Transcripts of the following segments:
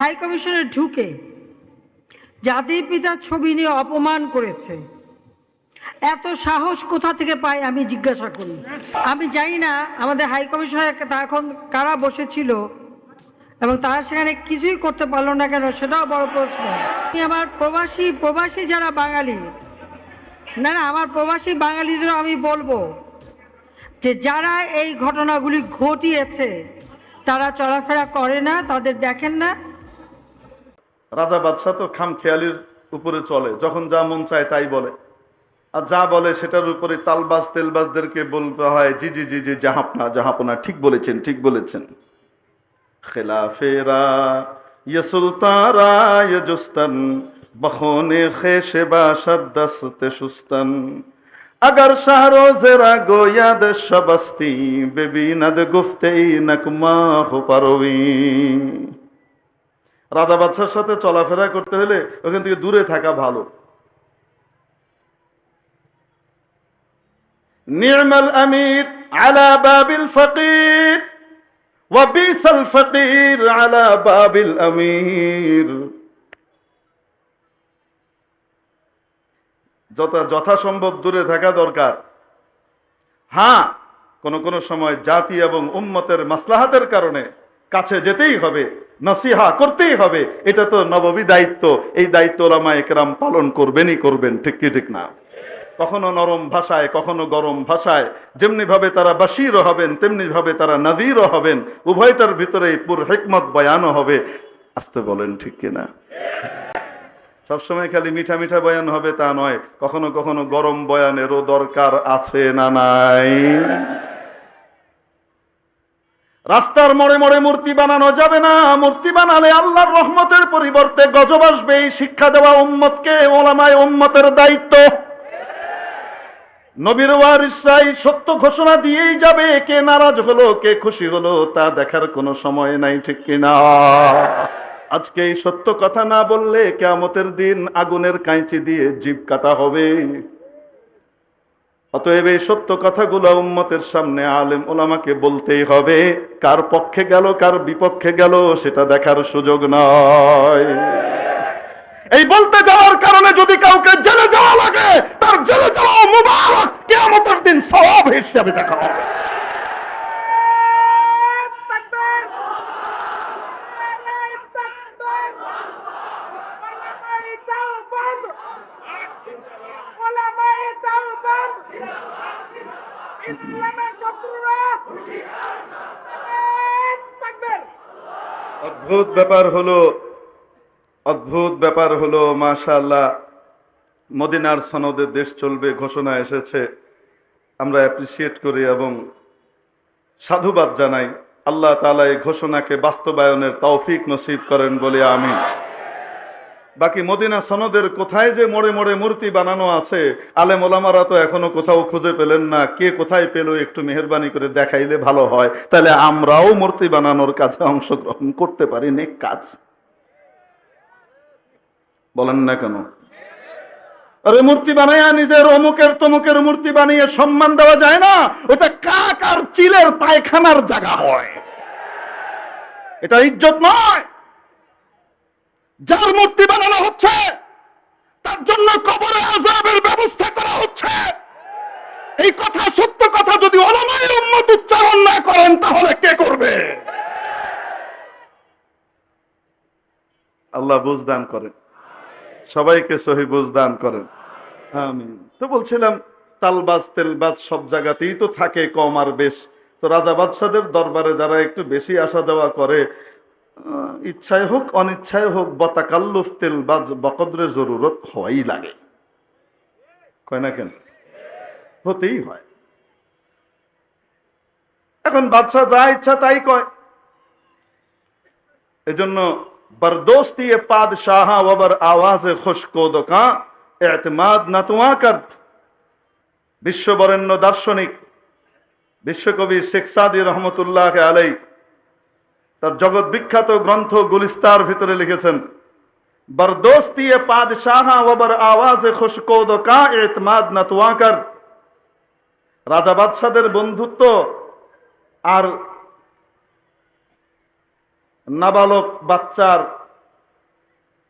High কমিশনে ঢুকে জাতির পিতার ছবি নিয়ে অপমান করেছে। এত সাহস কোথা থেকে পায় আমি জিজ্ঞাসা করি। আমি জানি না আমাদের হাই কমিশনার এখন কারা বসেছিল এবং তারা সেখানে কিছুই করতে পারল না কেন সেটাও বড় প্রশ্ন। আমি আমার প্রবাসী প্রবাসী যারা বাঙালি, না না, আমার প্রবাসী বাঙালিদেরও আমি বলব যে যারা এই ঘটনাগুলি ঘটিয়েছে, তারা চলাফেরা করে না, তাদের দেখেন না। রাজা বাদশাহ তো খাম খেয়ালির উপরে চলে, যখন যা মন চায় তাই বলে। আর যা বলে সেটার উপরে তালবাজ তেলবাজদেরকে বলতে হয়, জি জি জি জি, জাহাপনা জাহাপনা, ঠিক বলেছেন ঠিক বলেছেন। খেলাফেরা ইয়ে সুলতারা ইয়ে জুস্তান বহনে খে সেবা সদ্দস্তে সুস্তান। اگر شهر و زرا گوید شبستی ببیند گفته اینک হো پروی রাজা বাদশার সাথে চলাফেরা করতে হলে ওখান থেকে দূরে থাকা ভালো। নির্মল আমির আলা বাবিল ফকির ওয়াবিসাল ফকির আলা বাবিল আমির। যথা যথাসম্ভব দূরে থাকা দরকার। হ্যাঁ কোন কোন সময় জাতি এবং উম্মতের মাসলাহাতের কারণে কাছে যেতেই হবে। নসিহা করতেই হবে। এটা তো নববী দায়িত্ব। এই দায়িত্ব ওলামা একরাম পালন করবেনই করবেন, ঠিক কি ঠিক না? কখনো নরম ভাষায়, কখনো গরম ভাষায় যেমনি ভাবে তারা বাসিরও হবেন তেমনি ভাবে তারা নাজিরও হবেন, উভয়টার ভিতরে পুর হেকমত বয়ানও হবে। আসতে বলেন, ঠিক কিনা সবসময় খালি মিঠা মিঠা বয়ান হবে তা নয়। কখনো কখনো গরম বয়ানেরও দরকার আছে না নাই? রাস্তার মোড়ে মোড়ে মূর্তি বানানো যাবে না। মূর্তি বানালে আল্লাহর রহমতের পরিবর্তে গজব আসবে। এই শিক্ষা দেওয়া উম্মতকে ওলামায় উম্মতের দায়িত্ব। নবীর ওয়ারিসাই সত্য ঘোষণা দিয়েই যাবে। কে নারাজ হলো, কে খুশি হলো, তা দেখার কোনো সময় নাই, ঠিক কিনা আজকে এই সত্য কথা না বললে কেয়ামতের দিন আগুনের কাঁচি দিয়ে জীব কাটা হবে। অতএব এই সত্য কথাগুলো উম্মতের সামনে আলেম ওলামাকে বলতেই হবে। কার পক্ষে গেল, কার বিপক্ষে গেল, সেটা দেখার সুযোগ নয়। এই বলতে যাওয়ার কারণে যদি কাউকে জেলে যাওয়া লাগে, তার জেলে যাওয়া মুবারক কেমন দিন সওয়াব হিসাবে দেখা হবে। অদ্ভুত ব্যাপার হলো, অদ্ভুত ব্যাপার হলো, মাশাআল্লাহ, মদিনার সনদে দেশ চলবে ঘোষণা এসেছে। আমরা অ্যাপ্রিসিয়েট করি এবং সাধুবাদ জানাই। আল্লাহ তালা এই ঘোষণাকে বাস্তবায়নের তৌফিক নসিব করেন বলে আমি বাকি মদিনা সনদের কোথায় যে মোড়ে মোড়ে মূর্তি বানানো আছে? আলে মোলামারা তো এখনও কোথাও খুঁজে পেলেন না। কে কোথায় পেল একটু মেহরবানি করে দেখাইলে ভালো হয়। তাহলে আমরাও মূর্তি বানানোর কাছে অংশগ্রহণ করতে পারি নেক কাজ। বলেন না কেন? আরে মূর্তি বানাইয়া নিজের অমুকের তমুকের মূর্তি বানিয়ে সম্মান দেওয়া যায় না। ওটা কাক আর চিলের পায়খানার জায়গা হয়। এটা ইজ্জত নয়। যার মূর্তি বানানো হচ্ছে, তার জন্য কবরে আজাবের ব্যবস্থা করা হচ্ছে। এই কথা, সত্য কথা যদি অলমায় উন্নত উচ্চারণ না করেন, তাহলে কে করবে? আল্লাহ বুঝ দান করেন। সবাইকে সহি বুঝ দান করেন। আমিন। তো বলছিলাম, তালবাজ, তেলবাজ সব জায়গাতেই তো থাকে কম আর বেশ। তো রাজা বাদশাদের দরবারে যারা একটু বেশি আসা যাওয়া করে ইচ্ছায় হোক অনিচ্ছায় হোক, বতাকাল্লুফ তেল বা বকদ্রের জরুরত হওয়াই লাগে। কয় না কেন? হতেই হয়। এখন বাদশাহ যা ইচ্ছা তাই কয়। এজন্য বরদোস্তি এ পাদশাহ ওবর আওয়াজ খুশকো দোকা, এতমাদ না তোমা কর বিশ্ববরেণ্য দার্শনিক, বিশ্বকবি শেখ সাদি রহমতুল্লাহ আলাই তার জগৎ বিখ্যাত গ্রন্থ গুলিস্তার ভিতরে লিখেছেন, বরদোস্তি পাদশাহ ওবর আওয়াজ খুশকো দোকা এতমাদ রাজা বাদশাদের বন্ধুত্ব আর নাবালক বাচ্চার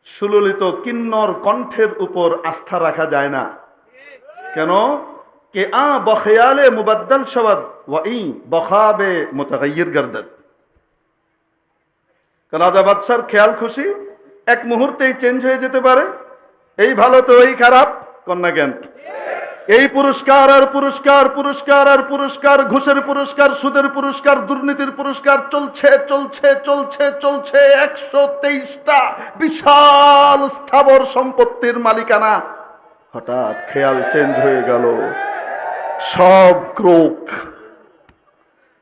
সুললিত কিন্নর কণ্ঠের উপর আস্থা রাখা যায় না। কেন? কে আ বখয়ালে মুবাদ্দাল শবাদ ওয়া ই বখাবে মুতাগাইয়ির গর্দত রাজা বাদশার খেয়াল খুশি, এক মুহূর্তেই চেঞ্জ হয়ে যেতে পারে। এই ভালো তো, এই খারাপ, কন্যা জ্ঞান। এই পুরস্কার আর পুরস্কার পুরস্কার আর পুরস্কার, ঘুষের পুরস্কার, সুদের পুরস্কার, দুর্নীতির পুরস্কার চলছে চলছে চলছে চলছে একশো তেইশটা বিশাল স্থাবর সম্পত্তির মালিকানা। হঠাৎ খেয়াল চেঞ্জ হয়ে গেল। সব ক্রোক।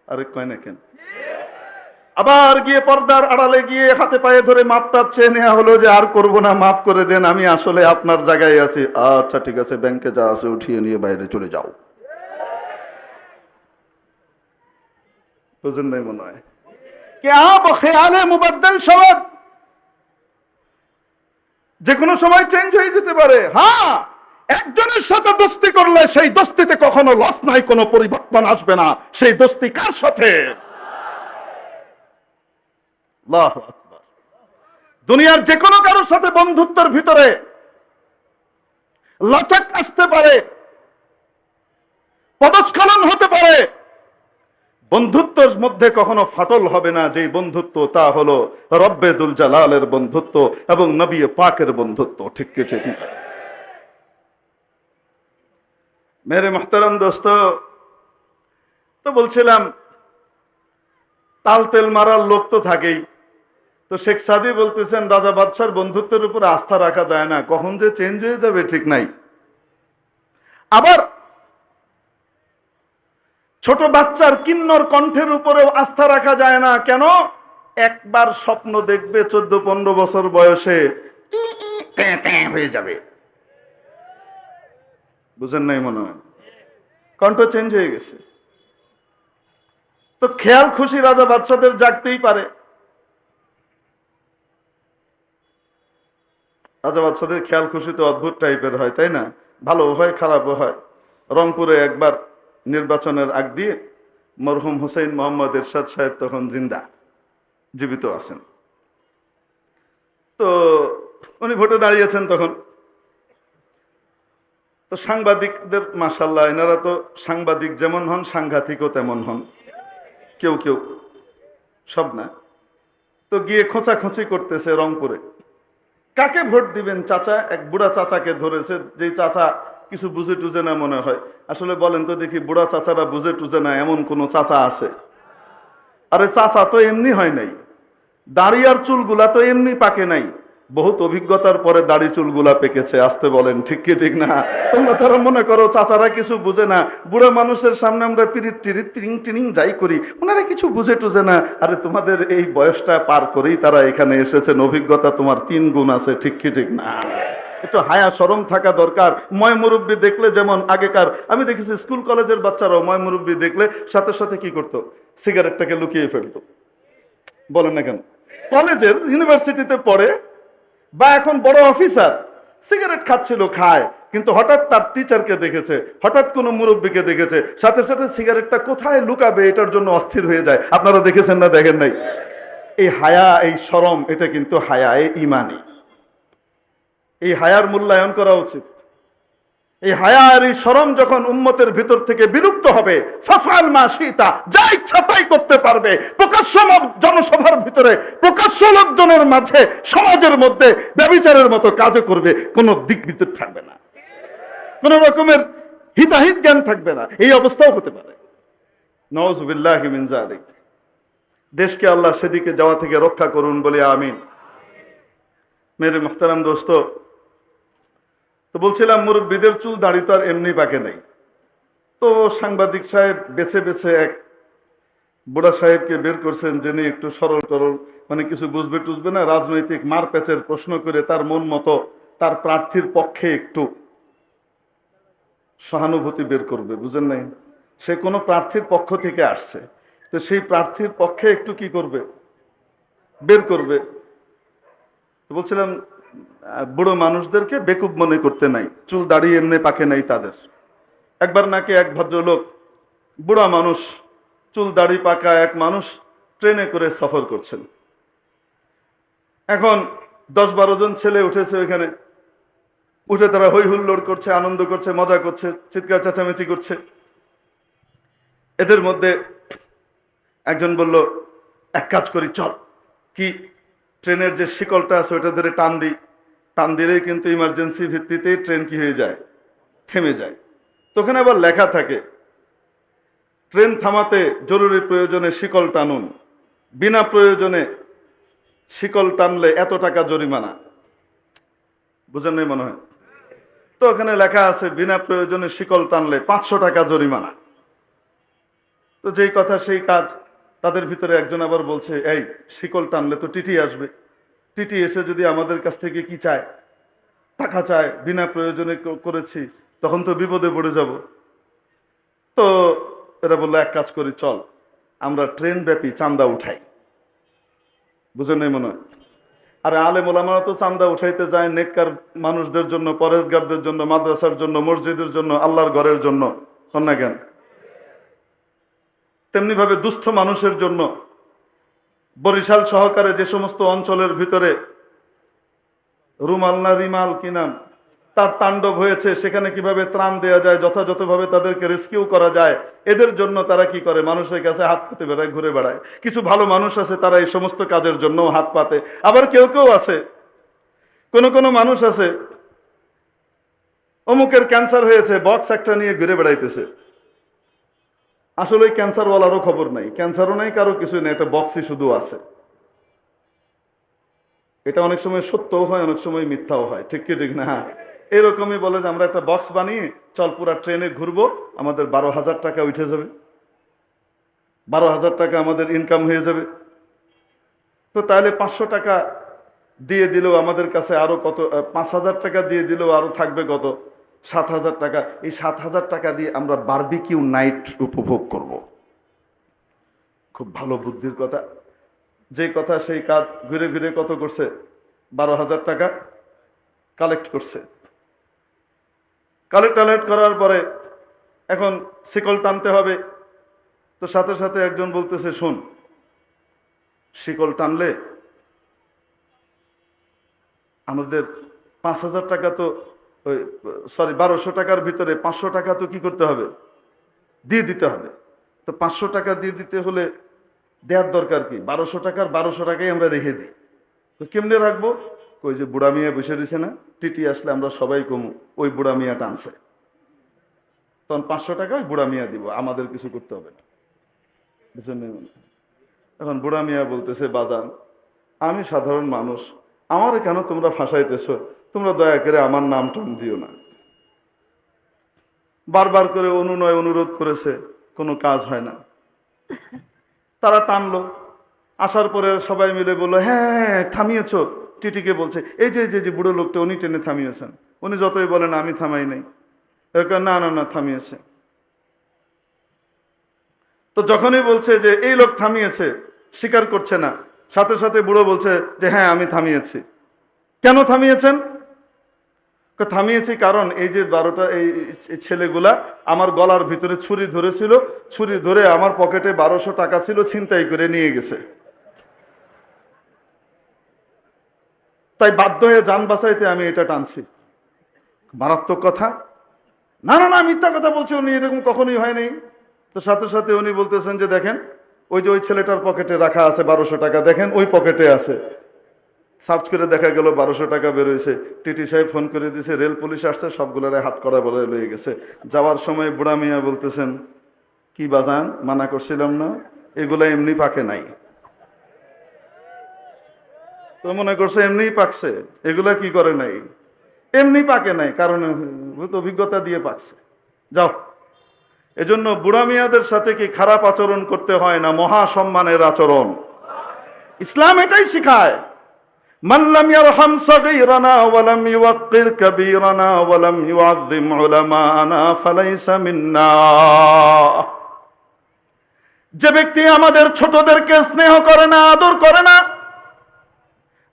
আরে কয় না কেন? আবার গিয়ে পর্দার আড়ালে গিয়ে হাতে পায়ে ধরে মাপ টাপ চেয়ে নেওয়া হলো যে আর করব না, মাফ করে দেন, আমি আসলে আপনার জায়গায় আছি। আচ্ছা ঠিক আছে, ব্যাংকে যা আছে উঠিয়ে নিয়ে বাইরে চলে যাও। বুঝেন নাই মনে হয়? কে আব খেয়ালে মুবাদ্দাল সবাদ যে কোনো সময় চেঞ্জ হয়ে যেতে পারে। হ্যাঁ একজনের সাথে দোস্তি করলে সেই দোস্তিতে কখনো লস নাই, কোনো পরিবর্তন আসবে না। সেই দোস্তি কার সাথে? দুনিয়ার যে কোনো কারোর সাথে বন্ধুত্বের ভিতরে লচক আসতে পারে, পদস্খলন হতে পারে। বন্ধুত্বের মধ্যে কখনো ফাটল হবে না যে বন্ধুত্ব তা হলো রব্বেদুল জালালের বন্ধুত্ব এবং নবী পাকের বন্ধুত্ব, ঠিক কি, ঠিক মেরে মোহতারাম দোস্ত, তো বলছিলাম তাল তেল মারার লোক তো থাকেই। তো শেখ সাদি বলতেছেন, রাজা বাদশার বন্ধুত্বের উপর আস্থা রাখা যায় না। কখন যে চেঞ্জ হয়ে যাবে ঠিক নাই। আবার ছোট বাচ্চার কিন্নর কণ্ঠের উপরেও আস্থা রাখা যায় না। কেন? একবার স্বপ্ন দেখবে চোদ্দ পনেরো বছর বয়সে। হয়ে যাবে। বুঝেন নাই মনে হয়? কণ্ঠ চেঞ্জ হয়ে গেছে। তো খেয়াল খুশি রাজা বাচ্চাদের জাগতেই পারে। রাজা বাচ্চাদের খেয়াল খুশি তো অদ্ভুত টাইপের হয়, তাই না? ভালো হয়, খারাপও হয়। রংপুরে একবার নির্বাচনের আগ দিয়ে মরহুম হুসেইন মোহাম্মদ এরশাদ সাহেব তখন জিন্দা, জীবিত আছেন। তো উনি ভোটে দাঁড়িয়েছেন তখন। তো সাংবাদিকদের মাসাল্লাহ এনারা তো সাংবাদিক যেমন হন, সাংঘাতিকও তেমন হন। কেউ কেউ সব না। তো গিয়ে খোঁচাখুচি করতেছে রংপুরে। কাকে ভোট দিবেন? চাচা, এক বুড়া চাচাকে ধরেছে, যেই চাচা কিছু বুঝে টুজে না মনে হয়। আসলে বলেন তো দেখি, বুড়া চাচারা বুঝে টুজে না, এমন কোনো চাচা আছে? আরে চাচা তো এমনি হয় নাই। দাড়ি আর চুলগুলা তো এমনি পাকে নাই। বহুত অভিজ্ঞতার পরে দাড়ি চুলগুলা পেকেছে, আসতে বলেন, ঠিক কি, ঠিক না? তোমরা যারা মনে করো চাচারা কিছু বুঝে না, বুড়া মানুষের সামনে আমরা পিরিট টিরিট পিরিং টিরিং যাই করি, ওনারা কিছু বুঝে টুঝে না। আরে তোমাদের এই বয়সটা পার করেই তারা এখানে এসেছেন, অভিজ্ঞতা তোমার তিন গুণ আছে, ঠিক কি, ঠিক না? একটু হায়া সরম থাকা দরকার। ময় মুরব্বী দেখলে যেমন আগেকার, আমি দেখেছি স্কুল কলেজের বাচ্চারাও ময় মুরব্বী দেখলে সাথে সাথে কি করতো? সিগারেটটাকে লুকিয়ে ফেলতো। বলেন না কেন? কলেজের, ইউনিভার্সিটিতে পড়ে বা এখন বড় অফিসার, সিগারেট খাচ্ছিল, খায়, কিন্তু হঠাৎ তার টিচারকে দেখেছে, হঠাৎ কোনো মুরব্বীকে দেখেছে, সাথে সাথে সিগারেটটা কোথায় লুকাবে এটার জন্য অস্থির হয়ে যায়। আপনারা দেখেছেন না, দেখেন নাই? এই হায়া, এই সরম, এটা কিন্তু হায়া এ ইমানি। এই হায়ার মূল্যায়ন করা উচিত। এই হায়া এই শরম যখন উম্মতের ভিতর থেকে বিলুপ্ত হবে ফাফাল মা সীতা যা ইচ্ছা তাই করতে পারবে। প্রকাশ্য জনসভার ভিতরে, প্রকাশ্য লোকজনের মাঝে, সমাজের মধ্যে ব্যবিচারের মতো কাজও করবে, কোনো দিক ভিতর থাকবে না। কোন রকমের হিতাহিত জ্ঞান থাকবে না। এই অবস্থাও হতে পারে। নওয়াজুবিল্লাহ মিন জালিক দেশকে আল্লাহ সেদিকে যাওয়া থেকে রক্ষা করুন বলে আমিন। মেরে মুখতারাম দোস্ত তো বলছিলাম, মুরব্বীদের চুল দাড়ি তো আর এমনি পাকে নাই। তো সাংবাদিক সাহেব বেছে বেছে এক বুড়া সাহেবকে বের করছেন, যিনি একটু সরল টরল মানে কিছু বুঝবে টুঝবে না, রাজনৈতিক মারপ্যাচের প্রশ্ন করে তার মন মতো তার প্রার্থীর পক্ষে একটু সহানুভূতি বের করবে, বুঝেন নাই? সে কোনো প্রার্থীর পক্ষ থেকে আসছে। তো সেই প্রার্থীর পক্ষে একটু কি করবে? বের করবে। বলছিলাম বুড়ো মানুষদেরকে বেকুব মনে করতে নাই। চুল দাড়ি এমনি পাকে নাই তাদের। একবার নাকি এক ভদ্রলোক, বুড়া মানুষ, চুল দাড়ি পাকা এক মানুষ ট্রেনে করে সফর করছেন। এখন দশ বারো জন ছেলে উঠেছে ওইখানে। উঠে তারা হই হুল্লোড় করছে, আনন্দ করছে, মজা করছে, চিৎকার চেঁচামেচি করছে। এদের মধ্যে একজন বলল, এক কাজ করি, চল। কি? ট্রেনের যে শিকলটা আছে ওইটা ধরে টান দিই। টান দিলেই কিন্তু ইমার্জেন্সি ভিত্তিতে ট্রেন কি হয়ে যায়? থেমে যায়। তো ওখানে আবার লেখা থাকে ট্রেন থামাতে জরুরি প্রয়োজনে শিকল টানুন। বিনা প্রয়োজনে শিকল টানলে এত টাকা জরিমানা। বুঝেন নাই মনে হয়? তো ওখানে লেখা আছে, বিনা প্রয়োজনে শিকল টানলে পাঁচশো টাকা জরিমানা। তো যেই কথা, সেই কাজ তাদের ভিতরে একজন আবার বলছে, এই, শিকল টানলে তো টিটি আসবে। টিটি এসে যদি আমাদের কাছ থেকে কি চায়, টাকা চায়, বিনা প্রয়োজনে করেছি, তখন তো বিপদে পড়ে যাব। তো এরা বলল, এক কাজ করি, চল, আমরা ট্রেন ব্যাপী চান্দা উঠাই। বুঝেন নাই মনে হয়। আর আলে মোলামারা তো চান্দা উঠাইতে যায় নেককার মানুষদের জন্য, পরেশগারদের জন্য, মাদ্রাসার জন্য, মসজিদের জন্য, আল্লাহর ঘরের জন্য, হন না কেন? তেমনি ভাবে দুস্থ মানুষের জন্য বরিশাল সহকারে যে সমস্ত অঞ্চলের ভিতরে রুমাল না রিমাল কি নাম, তার তাণ্ডব হয়েছে, সেখানে কীভাবে ত্রাণ দেওয়া যায়, যথাযথভাবে তাদেরকে রেস্কিউ করা যায়, এদের জন্য তারা কি করে? মানুষের কাছে হাত পাতে বেড়ায়, ঘুরে বেড়ায়। কিছু ভালো মানুষ আছে, তারা এই সমস্ত কাজের জন্য হাত পাতে। আবার কেউ কেউ আছে, কোন কোন মানুষ আছে, অমুকের ক্যান্সার হয়েছে, বক্স একটা নিয়ে ঘুরে বেড়াইতেছে। আসলে ওই ক্যান্সারওয়ালারও খবর নাই। ক্যান্সারও নাই, কারও কিছু নেই, একটা বক্সই শুধু আছে। এটা অনেক সময় সত্যও হয়, অনেক সময় মিথ্যাও হয়। ঠিক কি, ঠিক না? এরকমই বলে যে আমরা একটা বক্স বানিয়ে চল পুরা ট্রেনে ঘুরবো, আমাদের বারো হাজার টাকা উঠে যাবে। বারো হাজার টাকা আমাদের ইনকাম হয়ে যাবে। তো তাহলে পাঁচশো টাকা দিয়ে দিলেও আমাদের কাছে আরও কত পাঁচ হাজার টাকা দিয়ে দিলেও আরও থাকবে কত? সাত হাজার টাকা, এই সাত হাজার টাকা দিয়ে আমরা বারবিকিউ নাইট উপভোগ করব। খুব ভালো বুদ্ধির কথা। যে কথা সেই কাজ ঘুরে ঘুরে কত করছে? বারো হাজার টাকা কালেক্ট করছে। কালেক্ট টালেক্ট করার পরে এখন শিকল টানতে হবে। তো সাথে সাথে একজন বলতেছে, শোন, শিকল টানলে আমাদের পাঁচ হাজার টাকা তো ওই সরি বারোশো টাকার ভিতরে পাঁচশো টাকা তো কি করতে হবে? দিয়ে দিতে হবে। তো পাঁচশো টাকা দিয়ে দিতে হলে দেওয়ার দরকার কি? বারোশো টাকার বারোশো টাকাই আমরা রেখে দিই। তো কেমনে রাখব? ওই যে বুড়া মিয়া বসে রয়েছে না? টিটি আসলে আমরা সবাই কমু, ওই বুড়া মিয়া টানছে। তখন পাঁচশো টাকা ওই বুড়া মিয়া দিব, আমাদের কিছু করতে হবে না? এখন বুড়া মিয়া বলতেছে, বাজান, আমি সাধারণ মানুষ আমার কেন তোমরা ফাঁসাইতেছো? তোমরা দয়া করে আমার নাম টাম দিও না। বারবার করে অনুনয় অনুরোধ করেছে কোনো কাজ হয় না। তারা টানলো। আসার পরে সবাই মিলে বলল হ্যাঁ হ্যাঁ, থামিয়েছ। টিটিকে বলছে এই যে যে যে বুড়ো লোকটা উনি টেনে থামিয়েছেন। উনি যতই বলেন আমি থামাই নাই। না না না থামিয়েছে। তো যখনই বলছে যে এই লোক থামিয়েছে স্বীকার করছে না সাথে সাথে বুড়ো বলছে যে হ্যাঁ আমি থামিয়েছি। কেন থামিয়েছেন? থামিয়েছি কারণ এই যে বারোটা, এই ছেলেগুলা আমার গলার ভিতরে ছুরি ধরেছিল, ছুরি ধরে আমার পকেটে বারোশো টাকা ছিল, ছিনতাই করে নিয়ে গেছে। তাই বাধ্য হয়ে যান বাঁচাইতে আমি এটা টানছি। মারাত্মক কথা। না না না, মিথ্যা কথা বলছে উনি, এরকম কখনোই হয়নি। তো সাথে সাথে উনি বলতেছেন যে, দেখেন ওই যে ওই ছেলেটার পকেটে রাখা আছে বারোশো টাকা, দেখেন ওই পকেটে আছে। সার্চ করে দেখা গেল বারোশো টাকা বেরোয়েছে টিটি সাহেব ফোন করে দিয়েছে রেল পুলিশ আসছে, সবগুলোরে হাত করা বলে লয়ে গেছে। যাওয়ার সময় বুড়া মিয়া বলতেছেন, কি বাজান মানা করছিলাম না, এগুলো এমনি পাকে নাই। তো মনে করছে, এমনিই পাকছে, এগুলা কি করে নাই? এমনি পাকে নাই, কারণ অভিজ্ঞতা দিয়ে পাকছে। যাও। এজন্য বুড়া মিয়াদের সাথে কি খারাপ আচরণ করতে হয় না মহা সম্মানের আচরণ? ইসলাম এটাই শিখায়। যে ব্যক্তি আমাদের ছোটদেরকে স্নেহ করে না, আদর করে না,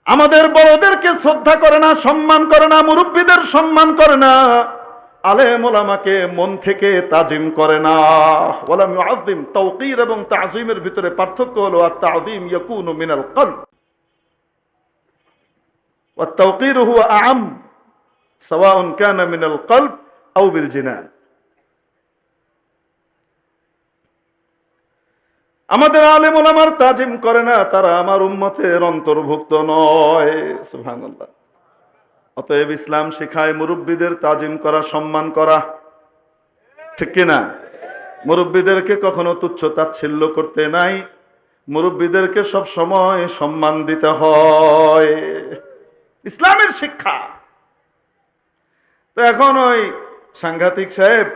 আমাদের বড়দেরকে শ্রদ্ধা করে না, সম্মান করে না, মুরব্বীদের সম্মান করে না আলেম ওলামাকে মন থেকে তাজিম করে না ওলাম আযিম তাওকীর এবং তাজিমের ভিতরে পার্থক্য হলো আর তাজিম ইয়াকুনু মিনাল কলব والتوقير هو أعم سواء كان من القلب أو بالجنان আমাদের আলেম ওলামার তাজিম করে না তারা আমার উম্মতের অন্তর্ভুক্ত নয় সুবহানাল্লাহ অতএব ইসলাম শিখায় মুরব্বীদের তাজিম করা, সম্মান করা। ঠিক কিনা মুরব্বীদেরকে কখনো তুচ্ছ তাচ্ছিল্য করতে নাই। মুরব্বীদেরকে সব সময় সম্মান দিতে হয়। ইসলামের শিক্ষা। তো এখন ওই সাংঘাতিক সাহেব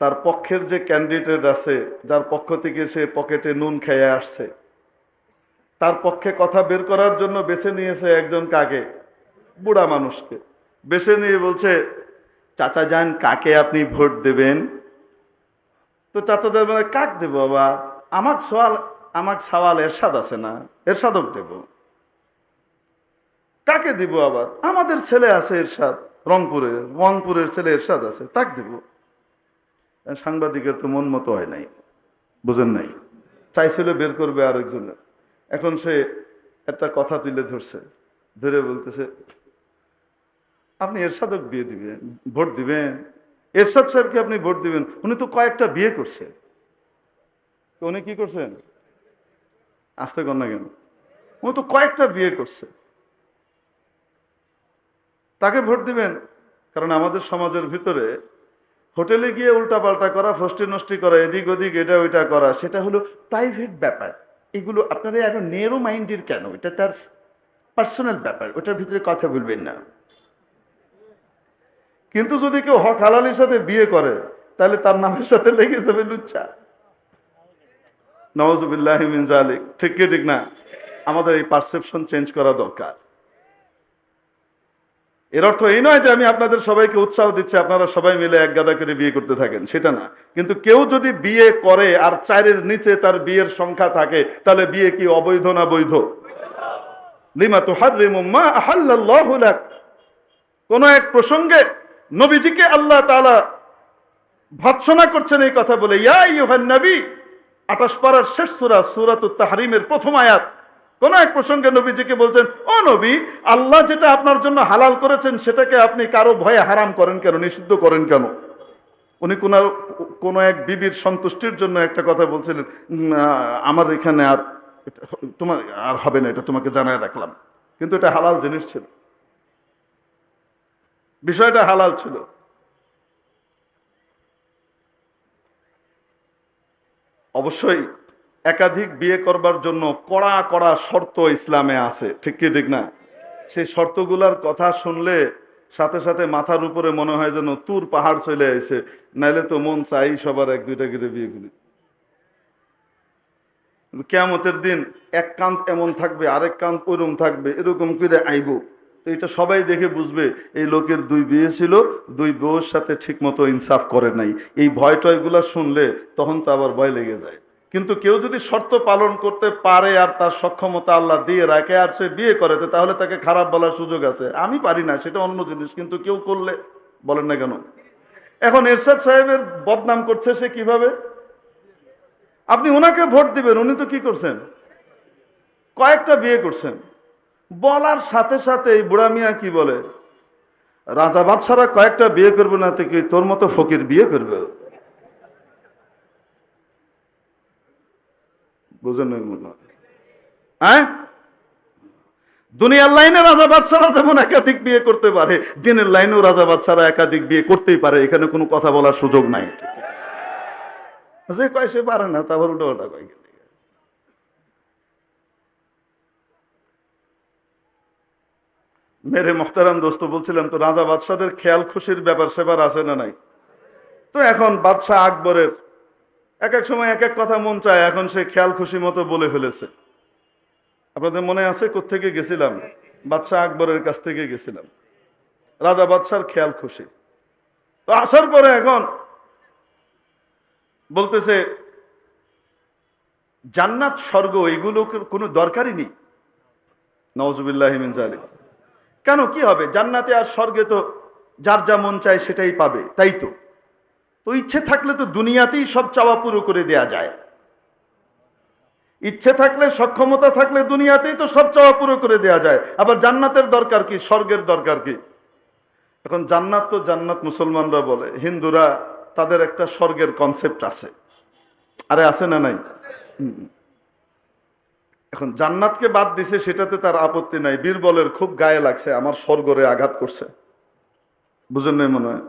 তার পক্ষের যে ক্যান্ডিডেট আছে, যার পক্ষ থেকে সে পকেটে নুন খেয়ে আসছে, তার পক্ষে কথা বের করার জন্য বেছে নিয়েছে একজন কাকে? বুড়া মানুষকে। বেছে নিয়ে বলছে, চাচা যান, কাকে আপনি ভোট দেবেন? তো চাচা যান মানে কাক দেবো বাবা? আমার সওয়াল আমার সওয়াল এরশাদ আছে না, এরশাদক দেব। কাকে দিব আবার? আমাদের ছেলে আছে এরশাদ রংপুরের রংপুরের ছেলে এরশাদ আছে, তাক দিব। সাংবাদিকের তো মন মতো হয় নাই, বুঝেন নাই। চাইছিল বের করবে আরেকজনের। এখন সে একটা কথা তুলে ধরছে, ধরে বলতেছে আপনি এরশাদক বিয়ে দিবেন, ভোট দিবেন। এরশাদ সাহেবকে আপনি ভোট দিবেন। উনি তো কয়েকটা বিয়ে করছে। উনি কি করছেন? আসতে কর না কেন? উনি তো কয়েকটা বিয়ে করছে। তাকে ভোট দিবেন। কারণ আমাদের সমাজের ভিতরে হোটেলে গিয়ে উল্টাপাল্টা করা, ফষ্টি নষ্টি করা, এদিক ওদিক এটা ওইটা করা, সেটা হলো প্রাইভেট ব্যাপার। এগুলো আপনারা আরও নেরো মাইন্ডের কেন? এটা তার পার্সোনাল ব্যাপার। ওটার ভিতরে কথা বলবেন না। কিন্তু যদি কেউ হক হালালির সাথে বিয়ে করে, তাহলে তার নামের সাথে লেগে যাবে লুচ্চা। জালিক ঠিক কি, ঠিক না? আমাদের এই পারসেপশন চেঞ্জ করা দরকার। এর অর্থ এই নয় যে আমি আপনাদের সবাইকে উৎসাহ দিচ্ছি, আপনারা সবাই মিলে এক গাদা করে বিয়ে করতে থাকেন। সেটা না। কিন্তু কেউ যদি বিয়ে করে আর চারের নিচে তার বিয়ের সংখ্যা থাকে, তাহলে বিয়ে কি অবৈধ না বৈধ? লিমা তুহারিমু মা আহাল্লাল্লাহু লাক। কোন এক প্রসঙ্গে নবীজিকে আল্লাহ তাআলা ভৎসনা করছেন এই কথা বলে, ইয়া নবী। আঠাশ পাড়ার শেষ সুরা সুরাতুত তাহরিমের প্রথম আয়াত। কোন এক প্রসঙ্গে নবীজিকে বলছেন, ও নবী, আল্লাহ যেটা আপনার জন্য হালাল করেছেন, সেটাকে আপনি কারও ভয়ে হারাম করেন কেন, নিষিদ্ধ করেন কেন? উনি কোন, কোনো এক বিবির সন্তুষ্টির জন্য একটা কথা বলছিলেন আমার এখানে আর তোমার, আর হবে না, এটা তোমাকে জানায় রাখলাম। কিন্তু এটা হালাল জিনিস ছিল। বিষয়টা হালাল ছিল। অবশ্যই একাধিক বিয়ে করবার জন্য কড়া কড়া শর্ত ইসলামে আছে, ঠিক কি ঠিক না? সেই শর্তগুলার কথা শুনলে সাথে সাথে মাথার উপরে মনে হয় যেন তুর পাহাড় চলে আসে, নাইলে তো মন চাই সবার এক দুইটা করে বিয়ে করি। কেমতের দিন এক কান্ত এমন থাকবে, আরেক কান্ত ওরম থাকবে, এরকম করে আইব। তো এটা সবাই দেখে বুঝবে, এই লোকের দুই বিয়ে ছিল, দুই বউর সাথে ঠিক মতো ইনসাফ করে নাই। এই ভয় টয়গুলা শুনলে তখন তো আবার ভয় লেগে যায়। কিন্তু কেউ যদি শর্ত পালন করতে পারে আর তার সক্ষমতা আল্লাহ দিয়ে রাখে আর সে বিয়ে করে তাহলে তাকে খারাপ বলার সুযোগ আছে। আমি পারি না, সেটা অন্য জিনিস, কিন্তু কেউ করলে, বলেন না কেন? এখন এরশাদ সাহেবের বদনাম করছে সে কীভাবে? আপনি ওনাকে ভোট দিবেন, উনি তো কি করছেন? কয়েকটা বিয়ে করছেন। বলার সাথে সাথে এই বুড়া মিয়া কি বলে? রাজা বাদশারা কয়েকটা বিয়ে করবে না তো কি তোর মতো ফকির বিয়ে করবে। হ্যাঁ। দুনিয়ার লাইনে রাজা বাদশারা যেমন একাধিক বিয়ে করতে পারে, দিনের লাইনেও রাজা বাদশারা একাধিক বিয়ে করতেই পারে, এখানে কোনো কথা বলার সুযোগ নাই। যে কয় সে পারে না, তারপর উল্টো পাল্টা কয় মেরে মোহতারাম দোস্ত বলছিলাম, তো রাজা বাদশাদের খেয়াল খুশির ব্যাপার সেবার আছে না নাই? তো এখন বাদশাহ আকবরের এক এক সময় এক এক কথা মন চায়, এখন সে খেয়াল খুশি মতো বলে ফেলেছে। আপনাদের মনে আছে কোত্থেকে গেছিলাম? বাদশাহ আকবরের কাছ থেকে গেছিলাম। রাজা বাদশার খেয়াল খুশি। তো আসার পরে এখন বলতেছে, জান্নাত স্বর্গ এগুলো কোনো দরকারই নেই। নওয়াজুবিল্লাহ মিন জালিক কেন কি হবে? জান্নাতে আর স্বর্গে তো যার যা মন চায় সেটাই পাবে, তাই তো? তো ইচ্ছে থাকলে তো দুনিয়াতেই সব চাওয়া পুরো করে দেয়া যায়। ইচ্ছে থাকলে, সক্ষমতা থাকলে দুনিয়াতেই তো সব চাওয়া পুরো করে দেওয়া যায়। আবার জান্নাতের দরকার কি? স্বর্গের দরকার কি? এখন জান্নাত তো জান্নাত মুসলমানরা বলে, হিন্দুরা তাদের একটা স্বর্গের কনসেপ্ট আছে। আরে, আছে না নাই। এখন জান্নাতকে বাদ দিছে, সেটাতে তার আপত্তি নাই। বীরবলের খুব গায়ে লাগছে, আমার স্বর্গরে আঘাত করছে। বুঝেন নাই মনে হয়?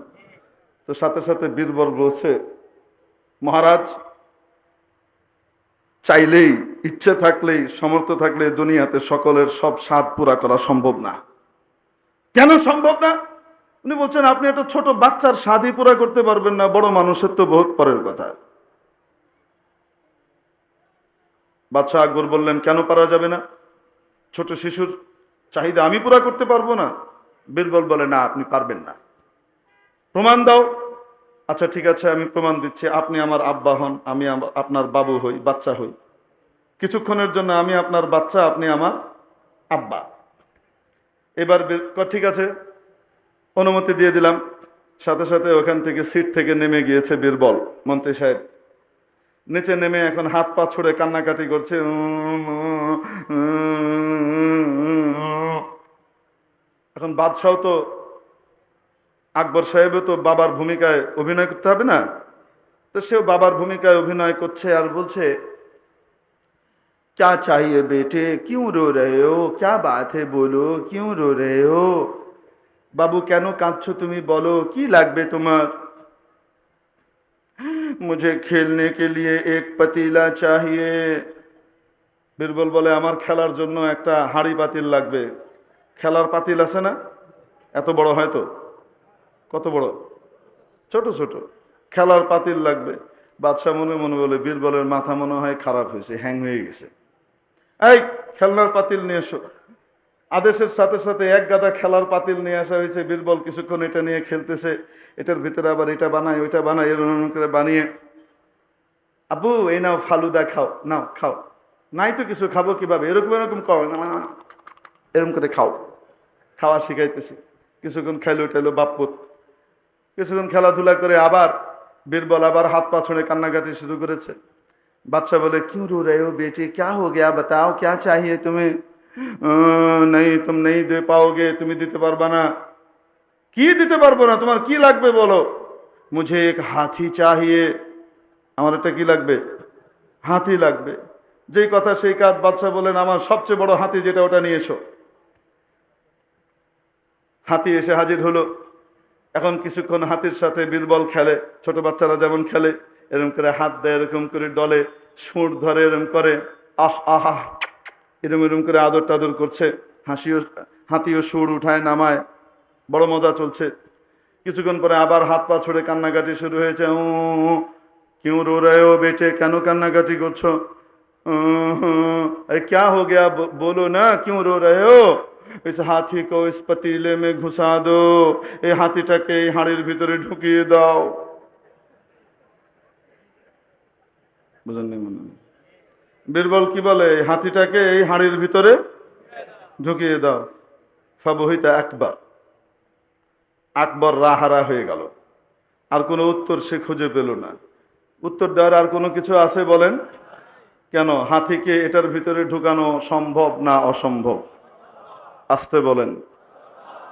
তো সাথে সাথে বীরবল বলছে, মহারাজ, চাইলেই, ইচ্ছে থাকলেই, সমর্থ থাকলে দুনিয়াতে সকলের সব স্বাদ পুরা করা সম্ভব না। কেন সম্ভব না? উনি বলছেন, আপনি একটা ছোট বাচ্চার স্বাদই পুরা করতে পারবেন না, বড় মানুষের তো বহুত পরের কথা। বাদশাহ আকবর বললেন, কেন পারা যাবে না? ছোট শিশুর চাহিদা আমি পুরা করতে পারব না। বীরবল বলে, না, আপনি পারবেন না। প্রমাণ দাও। আচ্ছা ঠিক আছে, আমি প্রমাণ দিচ্ছি। আপনি আমার আব্বা হন, আমি আপনার বাবু হই, বাচ্চা হই। কিছুক্ষণের জন্য আমি আপনার বাচ্চা, আপনি আমার আব্বা। এবার বীর- ঠিক আছে, অনুমতি দিয়ে দিলাম। সাথে সাথে ওখান থেকে সিট থেকে নেমে গিয়েছে বীরবল, মন্ত্রী সাহেব। নিচে নেমে এখন হাত পা ছুড়ে কান্নাকাটি করছে এখন বাদশাহ তো আকবর সাহেবও তো বাবার ভূমিকায় অভিনয় করতে হবে না তো সেও বাবার ভূমিকায় অভিনয় করছে আর বলছে क्या चाहिए बेटे क्यों रो रहे हो क्या बात है बोलो क्यों रो रहे हो বাবু কেন কাঁদছো তুমি বলো কি লাগবে তোমার মুঝে খেলনে কে লিয়ে এক পাতিলা চাহিয়ে বীরবল বলে, আমার খেলার জন্য একটা হাঁড়ি পাতিল লাগবে। খেলার পাতিল আছে না? এত বড় হয়তো কত বড়? ছোট ছোট। খেলার পাতিল লাগবে। বাদশাহ মনে মনে বলে, বীরবলের মাথা মনে হয় খারাপ হয়েছে, হ্যাং হয়ে গেছে। এই, খেলনার পাতিল নিয়ে এসো। আদেশের সাথে সাথে এক গাদা খেলার পাতিল নিয়ে আসা হয়েছে বীরবল কিছুক্ষণ এটা নিয়ে খেলতেছে এটার ভিতরে আবার এটা বানায় ওইটা বানায় এরকম করে বানিয়ে আবু এই নাও ফালুদা খাও নাও খাও নাই তো কিছু খাব কীভাবে এরকম এরকম কর এরকম করে খাও খাওয়া শিখাইতেছে কিছুক্ষণ খেলো টেলো বাপ্পুত কিছুক্ষণ খেলাধুলা করে আবার বীরবল আবার হাত পা ছুঁড়ে কান্নাকাটি শুরু করেছে বাচ্চা বলে কিউ রু রে ও বেটি ক্যা হো গিয়া বাতাও ক্যা চাহিয়ে তুমি নাই, তুমি নেই দে পাওগে, তুমি দিতে পারবা না। কি দিতে পারব না? তোমার কি লাগবে বলো? মুঝে এক হাতি চাহিয়ে, আমার একটা কি লাগবে? হাতি লাগবে। যেই কথা সেই কাজ বাদশাহ বলেন আমার সবচেয়ে বড় হাতি যেটা, ওটা নিয়ে এসো। হাতি এসে হাজির হলো। এখন কিছুক্ষণ হাতির সাথে বীরবল খেলে, ছোট বাচ্চারা যেমন খেলে, এরম করে হাত দেয়, এরকম করে ডলে সুঁড় ধরে, এরম করে আহ, আহা। এরম এরম করে আদর টাদর করছে হাসিও হাতিও সুর উঠায় নামায় বড় মজা চলছে কিছুক্ষণ পরে আবার হাত পা ছুড়ে কান্নাকাটি শুরু হয়েছে উ কেউ রো রে ও বেটে কেন কান্নাকাটি করছো अरे क्या हो गया ब- बोलो ना क्यों रो रहे हो इस हाथी को इस पतीले में घुसा दो এই হাতিটাকে এই হাড়ির ভিতরে ঢুকিয়ে দাও বুঝেননি মনে হয়? বীরবল কি বলে, এই হাতিটাকে এই হাঁড়ির ভিতরে ঢুকিয়ে দাও। ফাবহিতা একবার আকবর রাহারা হয়ে গেল। আর কোনো উত্তর সে খুঁজে পেল না। উত্তর দেওয়ার আর কোনো কিছু আছে বলেন? কেন? হাতিকে এটার ভিতরে ঢুকানো সম্ভব না অসম্ভব? আসতে বলেন।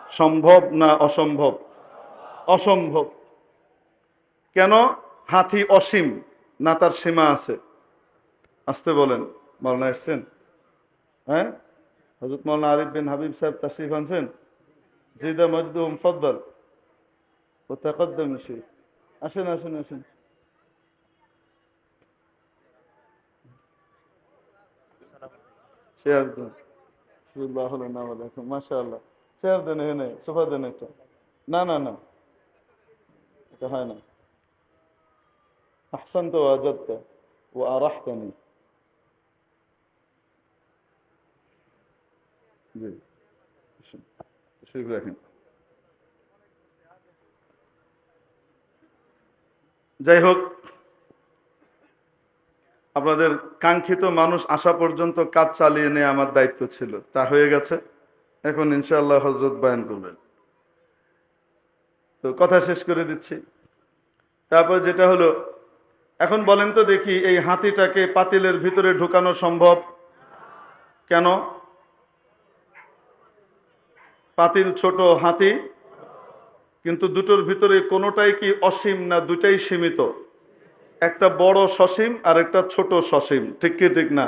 সম্ভব না অসম্ভব? অসম্ভব। কেন? হাতি অসীম, না তার সীমা আছে। আসতে বলেন, মাওলানা এসছেন? হ্যাঁ? হজরত মাওলানা আরিফ বিন হাবিব সাহেব তাশরিফ আনছেন? জিদা মজদু ফদ্দাল। ও তাকদ্দম শেখ আসেন আসেন আসেন। চেয়ার দেন। সুল্লাহলাইকুম মাসা আল্লাহ চেয়ার দেন এখানে, সোফা দেন একটা। না না না। এটা হয় না। আহসান তো আজাদটা ও আরাহতানি। যাই হোক, আপনাদের কাঙ্ক্ষিত মানুষ আসা পর্যন্ত কাজ চালিয়ে নেওয়া আমার দায়িত্ব ছিল। তা হয়ে গেছে। এখন ইনশাআল্লাহ হজরত বয়ান করবেন। তো কথা শেষ করে দিচ্ছি। তারপর যেটা হলো, এখন বলেন তো দেখি এই হাতিটাকে পাতিলের ভিতরে ঢুকানো সম্ভব? কেন? পাতিল ছোট হাতি, কিন্তু দুটোর ভিতরে কোনোটাই কি অসীম না দুটাই সীমিত? একটা বড় সসীম আর একটা ছোট সসীম, ঠিক কি, ঠিক না?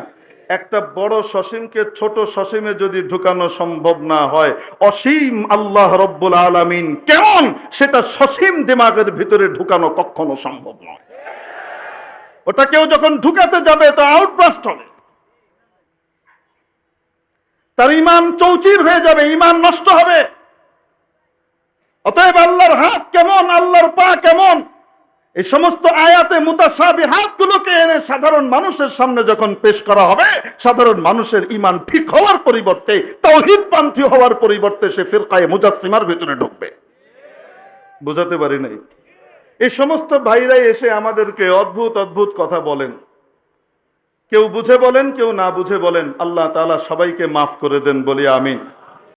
একটা বড় সসীমকে ছোট সসীমে যদি ঢুকানো সম্ভব না হয়, অসীম আল্লাহ রব্বুল আলামিন কেমন সেটা সসীম দিমাগের ভিতরে ঢুকানো কখনো সম্ভব নয়। ওটা কেউ যখন ঢুকাতে যাবে, তো আউটব্রাস্ট হবে। তার ইমান চৌচির হয়ে যাবে, ইমান নষ্ট হবে। অতএব আল্লাহর হাত কেমন, আল্লাহর পা কেমন, এই সমস্ত আয়াতে মুতাসাবি হাতগুলোকে এনে সাধারণ মানুষের সামনে যখন পেশ করা হবে, সাধারণ মানুষের ইমান ঠিক হওয়ার পরিবর্তে তৌহিদ পান্থী হওয়ার পরিবর্তে সে ফিরকায়ে মুজাসসিমার ভিতরে ঢুকবে। বুঝাতে পারি নাই? এই সমস্ত ভাইরাই এসে আমাদেরকে অদ্ভুত অদ্ভুত কথা বলেন। কেউ বুঝে বলেন, কেউ না বুঝে বলেন, আল্লাহ তালা সবাইকে মাফ করে দেন বলি, আমিন।